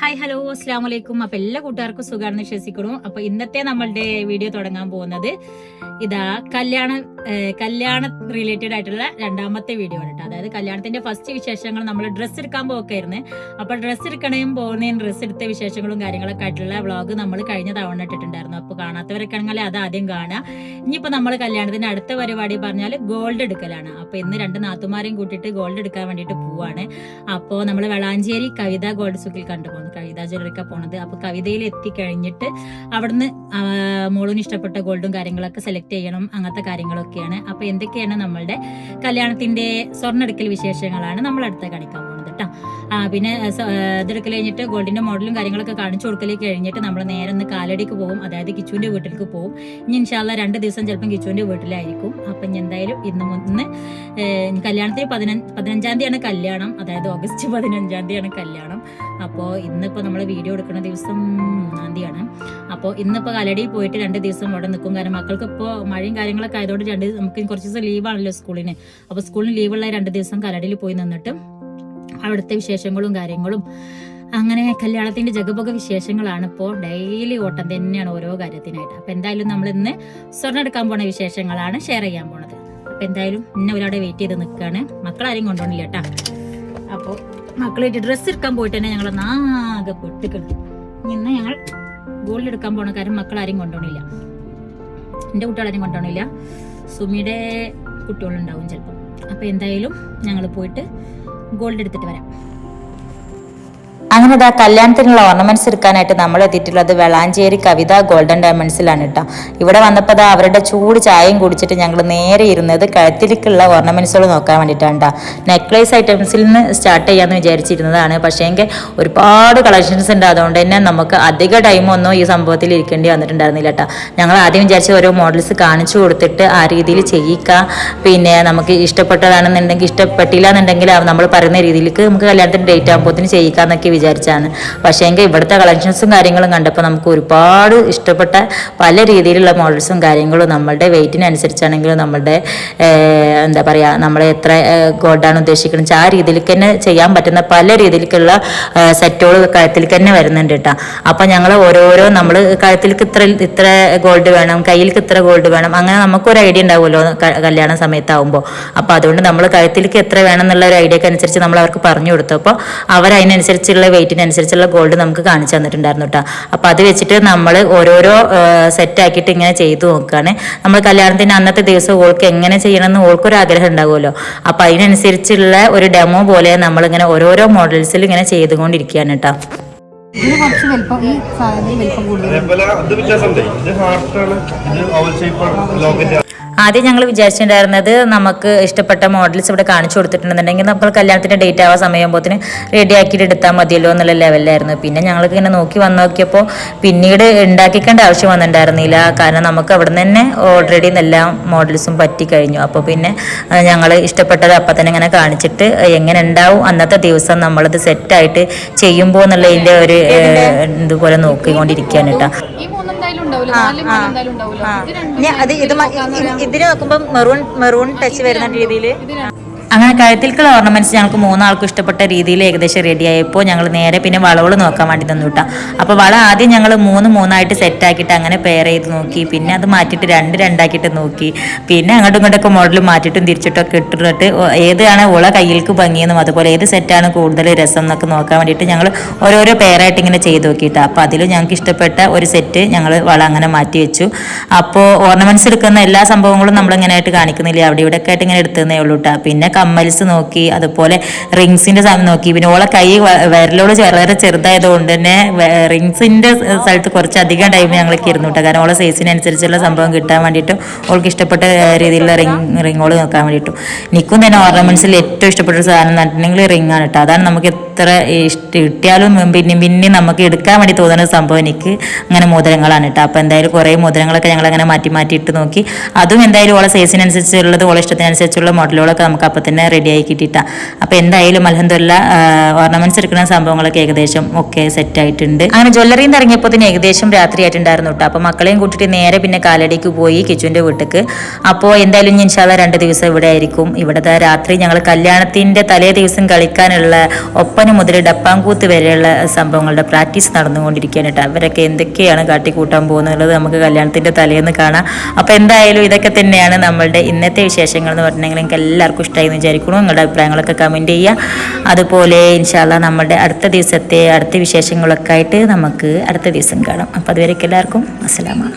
Hi hello അസ്സാം വലൈക്കും അപ്പൊ എല്ലാ കൂട്ടുകാർക്കും സുഖമാണെന്ന് വിശ്വസിക്കണു അപ്പൊ ഇന്നത്തെ നമ്മളുടെ വീഡിയോ തുടങ്ങാൻ പോകുന്നത് ഇതാ കല്യാണ കല്യാണ റിലേറ്റഡ് ആയിട്ടുള്ള രണ്ടാമത്തെ വീഡിയോ ആണ് കേട്ടോ. അതായത് കല്യാണത്തിന്റെ ഫസ്റ്റ് വിശേഷങ്ങൾ നമ്മൾ ഡ്രസ്സ് എടുക്കാൻ പോക്കായിരുന്നു. അപ്പൊ ഡ്രസ്സ് എടുക്കണേയും പോകുന്നതിന് ഡ്രസ്സ് എടുത്ത വിശേഷങ്ങളും കാര്യങ്ങളൊക്കെ ആയിട്ടുള്ള വ്ളോഗ് നമ്മൾ കഴിഞ്ഞ തവണ ഇട്ടിട്ടുണ്ടായിരുന്നു. അപ്പൊ കാണാത്തവരൊക്കെ ആണെങ്കിൽ അത് ആദ്യം കാണാം. ഇനിയിപ്പോ നമ്മൾ കല്യാണത്തിന്റെ അടുത്ത പരിപാടി പറഞ്ഞാൽ ഗോൾഡ് എടുക്കലാണ്. അപ്പൊ ഇന്ന് രണ്ട് നാത്തുമാരെയും കൂട്ടിയിട്ട് ഗോൾഡ് എടുക്കാൻ വേണ്ടിയിട്ട് പോവാണ്. അപ്പോൾ നമ്മൾ വളാഞ്ചേരി കവിത ഗോൾഡ് സുക്കിൽ കണ്ടുപോകുന്നു കവിത ജ്വല്ലറിക്ക പോണത്. അപ്പൊ കവിതയിൽ എത്തിക്കഴിഞ്ഞിട്ട് അവിടുന്ന് മോളിന് ഇഷ്ടപ്പെട്ട ഗോൾഡും കാര്യങ്ങളൊക്കെ സെലക്ട് ചെയ്യണം. അങ്ങനത്തെ കാര്യങ്ങളൊക്കെയാണ്. അപ്പൊ എന്തൊക്കെയാണ് നമ്മളുടെ കല്യാണത്തിന്റെ സ്വർണ സ്വർണെടുക്കൽ വിശേഷങ്ങളാണ് നമ്മൾ അടുത്ത കാണിക്കാൻ പോകുന്നത് കേട്ടോ പിന്നെ ഇതെടുക്കൽ കഴിഞ്ഞിട്ട് ഗോൾഡിന്റെ മോഡലും കാര്യങ്ങളൊക്കെ കാണിച്ചു കൊടുക്കൽ കഴിഞ്ഞിട്ട് നമ്മൾ നേരെ ഒന്ന് കാലടിക്ക് പോകും. അതായത് കിച്ചുവിന്റെ വീട്ടിലേക്ക് പോകും. ഇനി ഇൻഷാല്ല രണ്ട് ദിവസം ചിലപ്പം കിച്ചുവിന്റെ വീട്ടിലായിരിക്കും. അപ്പൊ ഇനി എന്തായാലും ഇന്ന് മുന്ന് കല്യാണത്തിന് പതിനഞ്ച് പതിനഞ്ചാം തീയതിയാണ് കല്യാണം. അതായത് ഓഗസ്റ്റ് പതിനഞ്ചാം തീയതിയാണ് കല്യാണം. അപ്പോൾ ഇന്നിപ്പോൾ നമ്മൾ വീഡിയോ എടുക്കുന്ന ദിവസം മൂന്നാം തീയതിയാണ്. അപ്പോൾ ഇന്നിപ്പോൾ കലടിയിൽ പോയിട്ട് രണ്ട് ദിവസം അവിടെ നിൽക്കും. കാരണം മക്കൾക്ക് ഇപ്പോൾ മഴയും കാര്യങ്ങളൊക്കെ ആയതുകൊണ്ട് രണ്ട് നമുക്ക് കുറച്ച് ദിവസം ലീവാണല്ലോ സ്കൂളിന്. അപ്പോൾ സ്കൂളിന് ലീവുള്ള രണ്ട് ദിവസം കലടിയിൽ പോയി നിന്നിട്ട് അവിടുത്തെ വിശേഷങ്ങളും കാര്യങ്ങളും അങ്ങനെ കല്യാണത്തിന്റെ ജഗപക വിശേഷങ്ങളാണ് ഇപ്പോൾ ഡെയിലി ഓട്ടം തന്നെയാണ് ഓരോ കാര്യത്തിനായിട്ട്. അപ്പൊ എന്തായാലും നമ്മൾ ഇന്ന് സ്വർണം എടുക്കാൻ പോണ വിശേഷങ്ങളാണ് ഷെയർ ചെയ്യാൻ പോണത്. അപ്പൊ എന്തായാലും ഇന്ന ഒരാളെ വെയിറ്റ് ചെയ്ത് നിൽക്കുകയാണ് മക്കളാരെയും കൊണ്ടുപോകണില്ല കേട്ടാ. അപ്പോൾ മക്കളായിട്ട് ഡ്രസ്സ് എടുക്കാൻ പോയിട്ട് തന്നെ ഞങ്ങൾ നാകെ പൊട്ടിക്കണം ഇന്ന് ഞങ്ങൾ ഗോൾഡ് എടുക്കാൻ പോണ കാര്യം മക്കളാരും കൊണ്ടുപോകണില്ല. എന്റെ കുട്ടികളാരും കൊണ്ടുപോകണില്ല. സുമിയുടെ കുട്ടികളുണ്ടാവും ചിലപ്പം. അപ്പോൾ എന്തായാലും ഞങ്ങൾ പോയിട്ട് ഗോൾഡ് എടുത്തിട്ട് വരാം. അങ്ങനെ ഇതാ കല്യാണത്തിനുള്ള ഓർണമെന്റ്സ് എടുക്കാനായിട്ട് നമ്മൾ എത്തിയിട്ടുള്ളത് വെളാഞ്ചേരി കവിത ഗോൾഡൻ ഡയമണ്ട്സിലാണ് കേട്ടോ ഇവിടെ വന്നപ്പോൾ ദാ അവരുടെ ചൂട് ചായയും കുടിച്ചിട്ട് ഞങ്ങൾ നേരെ ഇരുന്നത് കഴുത്തിലേക്കുള്ള ഓർണമെന്റ്സുകൾ നോക്കാൻ വേണ്ടിയിട്ടാണ് കേട്ടോ നെക്ലേസ് ഐറ്റംസിൽ നിന്ന് സ്റ്റാർട്ട് ചെയ്യാമെന്ന് വിചാരിച്ചിരുന്നതാണ്. പക്ഷേ എങ്കിൽ ഒരുപാട് കളക്ഷൻസ് ഉണ്ട്. അതുകൊണ്ട് തന്നെ നമുക്ക് അധിക ടൈമൊന്നും ഈ സംഭവത്തിൽ ഇരിക്കേണ്ടി വന്നിട്ടുണ്ടായിരുന്നില്ല കേട്ടോ ഞങ്ങൾ ആദ്യം വിചാരിച്ച ഓരോ മോഡൽസ് കാണിച്ചു കൊടുത്തിട്ട് ആ രീതിയിൽ ചെയ്യിക്കുക പിന്നെ നമുക്ക് ഇഷ്ടപ്പെട്ടതാണെന്നുണ്ടെങ്കിൽ ഇഷ്ടപ്പെട്ടില്ല എന്നുണ്ടെങ്കിൽ നമ്മൾ പറയുന്ന രീതിയിലേക്ക് നമുക്ക് കല്യാണത്തിന് ഡേറ്റ് ആകുമ്പോഴത്തേന് ചെയ്യിക്കാന്നൊക്കെ വിചാരിച്ചാണ്. പക്ഷേ എങ്കിൽ ഇവിടുത്തെ കളക്ഷൻസും കാര്യങ്ങളും കണ്ടപ്പോൾ നമുക്ക് ഒരുപാട് ഇഷ്ടപ്പെട്ട പല രീതിയിലുള്ള മോഡൽസും കാര്യങ്ങളും നമ്മളുടെ വെയിറ്റിനനുസരിച്ചാണെങ്കിലും നമ്മളുടെ എന്താ പറയുക നമ്മൾ എത്ര ഗോൾഡാണ് ഉദ്ദേശിക്കുന്നത്. ആ രീതിയിലേക്ക് തന്നെ ചെയ്യാൻ പറ്റുന്ന പല രീതിയിലേക്കുള്ള സെറ്റുകൾ കഴുത്തിലേക്ക് തന്നെ വരുന്നുണ്ട് കേട്ടോ. അപ്പം ഞങ്ങൾ ഓരോരോ നമ്മൾ കഴുത്തിലേക്ക് ഇത്ര ഇത്ര ഗോൾഡ് വേണം കയ്യിലേക്ക് ഇത്ര ഗോൾഡ് വേണം അങ്ങനെ നമുക്കൊരു ഐഡിയ ഉണ്ടാവുമല്ലോ കല്യാണ സമയത്താവുമ്പോൾ. അപ്പോൾ അതുകൊണ്ട് നമ്മൾ കഴുത്തിലേക്ക് എത്ര വേണം എന്നുള്ള ഒരു ഐഡിയക്ക് അനുസരിച്ച് നമ്മൾ അവർക്ക് പറഞ്ഞു കൊടുത്തു. അപ്പോൾ അവർ അതിനനുസരിച്ചുള്ള വെയിറ്റിനനുസരിച്ചുള്ള ഗോൾഡ് നമുക്ക് കാണിച്ചു തന്നിട്ടുണ്ടായിരുന്നു കേട്ടോ അപ്പോൾ അത് വെച്ചിട്ട് നമ്മൾ ഓരോരോ സെറ്റ് ആക്കിയിട്ട് ഇങ്ങനെ ചെയ്തു നോക്കുകയാണ് നമ്മൾ കല്യാണത്തിന് അന്നത്തെ ദിവസം ഓൾക്ക് എങ്ങനെ ചെയ്യണമെന്ന് ഓൾക്കൊരു ആഗ്രഹം ഉണ്ടാവുമല്ലോ. അപ്പോൾ അതിനനുസരിച്ചുള്ള ഒരു ഡെമോ പോലെ നമ്മളിങ്ങനെ ഓരോരോ മോഡൽസിൽ ഇങ്ങനെ ചെയ്തുകൊണ്ടിരിക്കുകയാണ് കേട്ടോ ഇത് കുറച്ച് വലിപ്പം ഈ സാധനം വലിപ്പം കൂടുതൽ ആദ്യം ഞങ്ങൾ വിചാരിച്ചിട്ടുണ്ടായിരുന്നത് നമുക്ക് ഇഷ്ടപ്പെട്ട മോഡൽസ് ഇവിടെ കാണിച്ചു കൊടുത്തിട്ടുണ്ടെന്നുണ്ടെങ്കിൽ നമ്മൾ കല്യാണത്തിന്റെ ഡേറ്റ് ആവാൻ സമയമ്പോത്തിന് റെഡി ആക്കിയിട്ട് എടുത്താൽ മതിയല്ലോ എന്നുള്ള ലെവലിലായിരുന്നു പിന്നെ ഞങ്ങൾക്ക് ഇങ്ങനെ നോക്കി വന്ന് നോക്കിയപ്പോൾ പിന്നീട് ഉണ്ടാക്കിക്കേണ്ട ആവശ്യം വന്നിട്ടുണ്ടായിരുന്നില്ല. കാരണം നമുക്ക് അവിടെ നിന്ന് തന്നെ ഓൾറെഡി എല്ലാ മോഡൽസും പറ്റി കഴിഞ്ഞു. അപ്പോൾ പിന്നെ ഞങ്ങൾ ഇഷ്ടപ്പെട്ടത് അപ്പം തന്നെ ഇങ്ങനെ കാണിച്ചിട്ട് എങ്ങനെ ഉണ്ടാവും അന്നത്തെ ദിവസം നമ്മളത് സെറ്റായിട്ട് ചെയ്യുമ്പോൾ എന്നുള്ളതിന്റെ ഒരു ഇതുപോലെ നോക്കിക്കൊണ്ടിരിക്കുകയാണ് കേട്ടോ. അത് ഇത് ഇതിന് നോക്കുമ്പോ മെറൂൺ മെറൂൺ ടച്ച് വരുന്ന രീതിയിൽ കഴുത്തിൽക്കുള്ള ഓർണമെന്റ്സ് ഞങ്ങൾക്ക് മൂന്നാൾക്കും ഇഷ്ടപ്പെട്ട രീതിയിൽ ഏകദേശം റെഡി ആയപ്പോൾ ഞങ്ങൾ നേരെ പിന്നെ വളവൾ നോക്കാൻ വേണ്ടി തന്നു കേട്ടോ. അപ്പോൾ വള ആദ്യം ഞങ്ങൾ മൂന്ന് മൂന്നായിട്ട് സെറ്റ് ആക്കിയിട്ട് അങ്ങനെ പെയർ ചെയ്ത് നോക്കി. പിന്നെ അത് മാറ്റിയിട്ട് രണ്ട് രണ്ടാക്കിയിട്ട് നോക്കി. പിന്നെ അങ്ങോട്ടും ഇങ്ങോട്ടൊക്കെ മോഡൽ മാറ്റിയിട്ടും തിരിച്ചിട്ടൊക്കെ ഇട്ടിട്ട് ഏതാണ് ഉള കയ്യിൽക്ക് ഭംഗിയെന്നും അതുപോലെ ഏത് സെറ്റാണ് കൂടുതൽ രസം എന്നൊക്കെ നോക്കാൻ വേണ്ടിയിട്ട് ഞങ്ങൾ ഓരോരോ പെയറായിട്ട് ഇങ്ങനെ ചെയ്ത് നോക്കിയിട്ട്. അപ്പോൾ അതിൽ ഞങ്ങൾക്ക് ഇഷ്ടപ്പെട്ട ഒരു സെറ്റ് ഞങ്ങൾ വള അങ്ങനെ മാറ്റി വെച്ചു. അപ്പോൾ ഓർണമെന്റ്സ് എടുക്കുന്ന എല്ലാ സംഭവങ്ങളും നമ്മളിങ്ങനെ ആയിട്ട് കാണിക്കുന്നില്ല? അവിടെ ഇവിടെ ഒക്കെ ആയിട്ട് ഇങ്ങനെ എടുത്തതേ ഉള്ളൂ കേട്ടോ. പിന്നെ കമ്മൽസ് നോക്കി അതുപോലെ റിങ്സിന്റെ സാധനം നോക്കി. പിന്നെ ഓളെ കൈ വിരലോട് വളരെ ചെറുതായതുകൊണ്ട് തന്നെ റിങ്സിന്റെ സ്ഥലത്ത് കുറച്ച് അധികം ടൈം ഞങ്ങൾക്ക് ഇരുന്നു കേട്ടോ. കാരണം ഓളെ സൈസിനനുസരിച്ചുള്ള സംഭവം കിട്ടാൻ വേണ്ടിയിട്ടും ഓൾക്ക് ഇഷ്ടപ്പെട്ട രീതിയിലുള്ള റിങ് റിങ്ങോൾ നോക്കാൻ വേണ്ടിയിട്ടും. നിൽക്കും തന്നെ ഓർണമെന്റ്സിൽ ഏറ്റവും ഇഷ്ടപ്പെട്ട ഒരു സാധനം എന്ന് പറഞ്ഞിട്ടുണ്ടെങ്കിൽ റിംഗ് ആണ് കേട്ടോ. അതാണ് നമുക്ക് എത്ര ഇഷ്ട കിട്ടിയാലും പിന്നെ പിന്നെ നമുക്ക് എടുക്കാൻ വേണ്ടി തോന്നുന്ന സംഭവം എനിക്ക് അങ്ങനെ മോതിരങ്ങളാണ് കേട്ടോ. അപ്പോൾ എന്തായാലും കുറേ മോതിരങ്ങളൊക്കെ ഞങ്ങൾ അങ്ങനെ മാറ്റി മാറ്റി ഇട്ട് നോക്കി. അതും എന്തായാലും ഓളെ സൈസിനനുസരിച്ചുള്ളത് ഓളെ ഇഷ്ടത്തിനനുസരിച്ചുള്ള മോഡലുകളൊക്കെ നമുക്ക് അപ്പം തന്നെ റെഡിയായി കിട്ടിയിട്ടാ. അപ്പോൾ എന്തായാലും അലഹദില്ല ഓർണമെന്റ്സ് എടുക്കുന്ന സംഭവങ്ങളൊക്കെ ഏകദേശം ഒക്കെ സെറ്റ് ആയിട്ടുണ്ട്. അങ്ങനെ ജ്വല്ലറിയിൽ നിന്ന് ഇറങ്ങിയപ്പോൾ തന്നെ ഏകദേശം രാത്രി ആയിട്ടുണ്ടായിരുന്നു കേട്ടോ അപ്പോൾ മക്കളെയും കൂട്ടിട്ട് നേരെ പിന്നെ കാലടിക്ക് പോയി കിച്ചുവിന്റെ വീട്ടിക്ക്. അപ്പോൾ എന്തായാലും ഞാൻ ഇൻഷാല്ല രണ്ട് ദിവസം ഇവിടെ ആയിരിക്കും. ഇവിടുത്തെ രാത്രി ഞങ്ങൾ കല്യാണത്തിന്റെ തലേ ദിവസം കളിക്കാനുള്ള ഒപ്പന മുതൽ ഡപ്പാങ്കൂത്ത് വരെയുള്ള സംഭവങ്ങളുടെ പ്രാക്ടീസ് നടന്നുകൊണ്ടിരിക്കുകയാണ് കേട്ടോ അവരൊക്കെ എന്തൊക്കെയാണ് കാട്ടിക്കൂട്ടാൻ പോകുന്നത് നമുക്ക് കല്യാണത്തിന്റെ തലേന്ന് കാണാം. അപ്പോൾ എന്തായാലും ഇതൊക്കെ തന്നെയാണ് നമ്മളുടെ ഇന്നത്തെ വിശേഷങ്ങൾ എന്ന് പറഞ്ഞിട്ടുണ്ടെങ്കിൽ എല്ലാവർക്കും ഇഷ്ടമായി എന്ന് വിചാരിക്കുന്നു നിങ്ങളുടെ അഭിപ്രായങ്ങളൊക്കെ കമന്റ് ചെയ്യുക. അതുപോലെ ഇൻഷാല്ല നമ്മുടെ അടുത്ത ദിവസത്തെ അടുത്ത വിശേഷങ്ങളൊക്കെ ആയിട്ട് നമുക്ക് അടുത്ത ദിവസം കാണാം. അപ്പോൾ അതുവരേക്കും എല്ലാവർക്കും അസ്സലാമാണ്